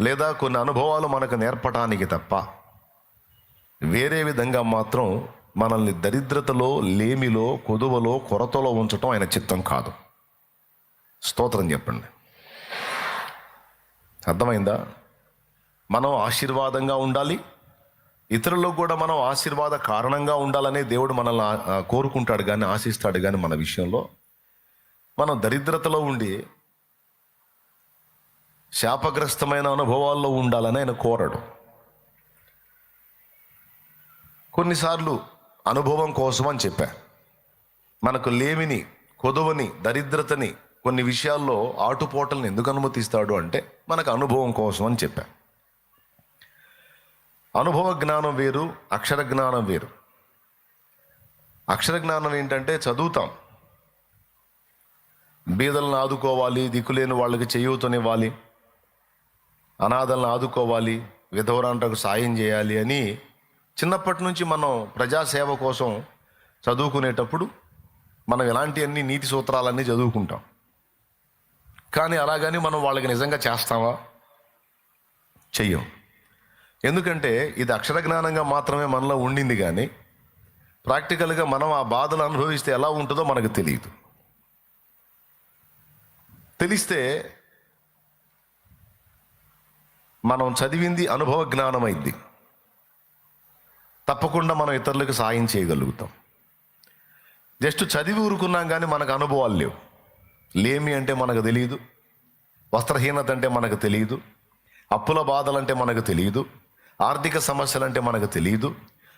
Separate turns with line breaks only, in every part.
లేదా కొన్ని అనుభవాలు మనకు నేర్పటానికి తప్ప వేరే విధంగా మాత్రం మనల్ని దరిద్రతలో లేమిలో కొదువలో కొరతలో ఉంచటం ఆయన చిత్తం కాదు. స్తోత్రం చెప్పండి. అర్థమైందా? మనం ఆశీర్వాదంగా ఉండాలి. ఇతరులకు కూడా మనం ఆశీర్వాద కారణంగా ఉండాలనే దేవుడు మనల్ని కోరుకుంటాడు కానీ ఆశిస్తాడు కానీ మన విషయంలో. మనం దరిద్రతలో ఉండి శాపగ్రస్తమైన అనుభవాల్లో ఉండాలని ఆయన కోరడు. కొన్నిసార్లు అనుభవం కోసం అని చెప్పా. మనకు లేమిని కొదవని దరిద్రతని కొన్ని విషయాల్లో ఆటుపోటల్ని ఎందుకు అనుమతిస్తాడు అంటే మనకు అనుభవం కోసం అని చెప్పా. అనుభవ జ్ఞానం వేరు అక్షర జ్ఞానం వేరు. అక్షర జ్ఞానం ఏంటంటే చదువుతాం. బీదలను ఆదుకోవాలి దిక్కులేని వాళ్ళకి చేయూతనివ్వాలి. అనాథలను ఆదుకోవాలి విధవరాంటకు సాయం చేయాలి అని చిన్నప్పటి నుంచి మనం ప్రజాసేవ కోసం చదువుకునేటప్పుడు మనం ఎలాంటి అన్ని నీతి సూత్రాలన్నీ చదువుకుంటాం. కానీ అలాగని మనం వాళ్ళకి నిజంగా చేస్తావా? చెయ్యం. ఎందుకంటే ఇది అక్షర జ్ఞానంగా మాత్రమే మనలో ఉండింది కానీ ప్రాక్టికల్గా మనం ఆ బాధలు అనుభవిస్తే ఎలా ఉంటుందో మనకు తెలియదు. తెలిస్తే మనం చదివింది అనుభవ జ్ఞానం తప్పకుండా మనం ఇతరులకు సాయం చేయగలుగుతాం. జస్ట్ చదివి ఊరుకున్నాం కానీ మనకు అనుభవాలు లేవు. లేమి అంటే మనకు తెలియదు వస్త్రహీనత అంటే మనకు తెలియదు అప్పుల బాధలంటే మనకు తెలియదు ఆర్థిక సమస్యలంటే మనకు తెలియదు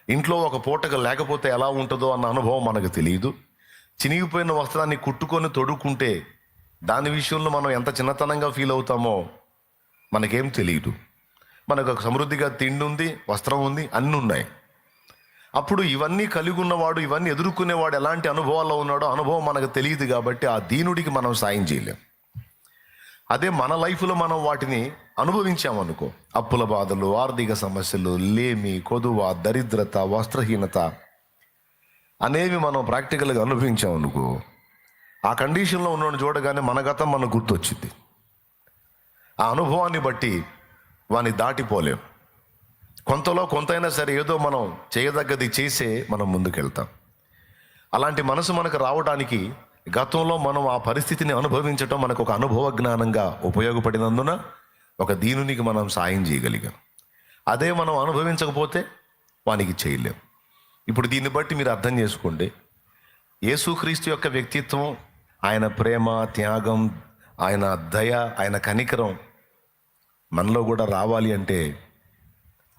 ఇంట్లో ఒక పూటకు లేకపోతే ఎలా ఉంటుందో అన్న అనుభవం మనకు తెలియదు చినిగిపోయిన వస్త్రాన్ని కుట్టుకొని తొడుక్కుంటే దాని విషయంలో మనం ఎంత చిన్నతనంగా ఫీల్ అవుతామో మనకేం తెలియదు మనకు ఒక సమృద్ధిగా తిండి ఉంది వస్త్రం ఉంది అన్నీ ఉన్నాయి అప్పుడు ఇవన్నీ కలిగి ఉన్నవాడు ఇవన్నీ ఎదుర్కొనేవాడు ఎలాంటి అనుభవాల్లో ఉన్నాడో అనుభవం మనకు తెలియదు కాబట్టి ఆ దీనుడికి మనం సాయం చేయలేం. అదే మన లైఫ్లో మనం వాటిని అనుభవించామనుకో అప్పుల బాధలు ఆర్థిక సమస్యలు లేమి కొదువ దరిద్రత వస్త్రహీనత అనేవి మనం ప్రాక్టికల్గా అనుభవించామనుకో ఆ కండిషన్లో ఉన్నవాడిని చూడగానే మన గతం మనకు గుర్తొచ్చింది ఆ అనుభవాన్ని బట్టి వాని దాటిపోలేం. కొంతలో కొంతైనా సరే ఏదో మనం చేయదగ్గది చేసే మనం ముందుకెళ్తాం. అలాంటి మనసు మనకు రావడానికి గతంలో మనం ఆ పరిస్థితిని అనుభవించటం మనకు ఒక అనుభవ జ్ఞానంగా ఉపయోగపడినందున ఒక దీనునికి మనం సాయం చేయగలిగాం. అదే మనం అనుభవించకపోతే వానికి చేయలేం. ఇప్పుడు దీన్ని బట్టి మీరు అర్థం చేసుకోండి. యేసుక్రీస్తు యొక్క వ్యక్తిత్వం ఆయన ప్రేమ త్యాగం ఆయన దయ ఆయన కనికరం మనలో కూడా రావాలి అంటే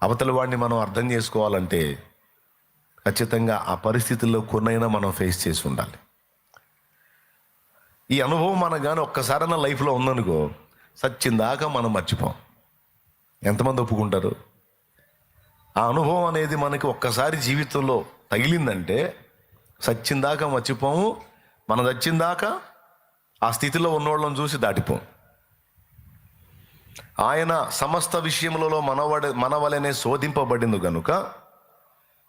అవతల వాడిని మనం అర్థం చేసుకోవాలంటే ఖచ్చితంగా ఆ పరిస్థితుల్లో కొన్నైనా మనం ఫేస్ చేసి ఉండాలి. ఈ అనుభవం మనకు కానీ ఒక్కసారైనా లైఫ్లో ఉందనుకో సచ్చిందాకా మనం మర్చిపోం. ఎంతమంది ఒప్పుకుంటారు? ఆ అనుభవం అనేది మనకి ఒక్కసారి జీవితంలో తగిలిందంటే సచ్చిందాకా మర్చిపోము. మనం చచ్చిందాకా ఆ స్థితిలో ఉన్నోళ్ళని చూసి దాటిపో. ఆయన సమస్త విషయములలో మనవడ మనవలనే శోధింపబడింది గనుక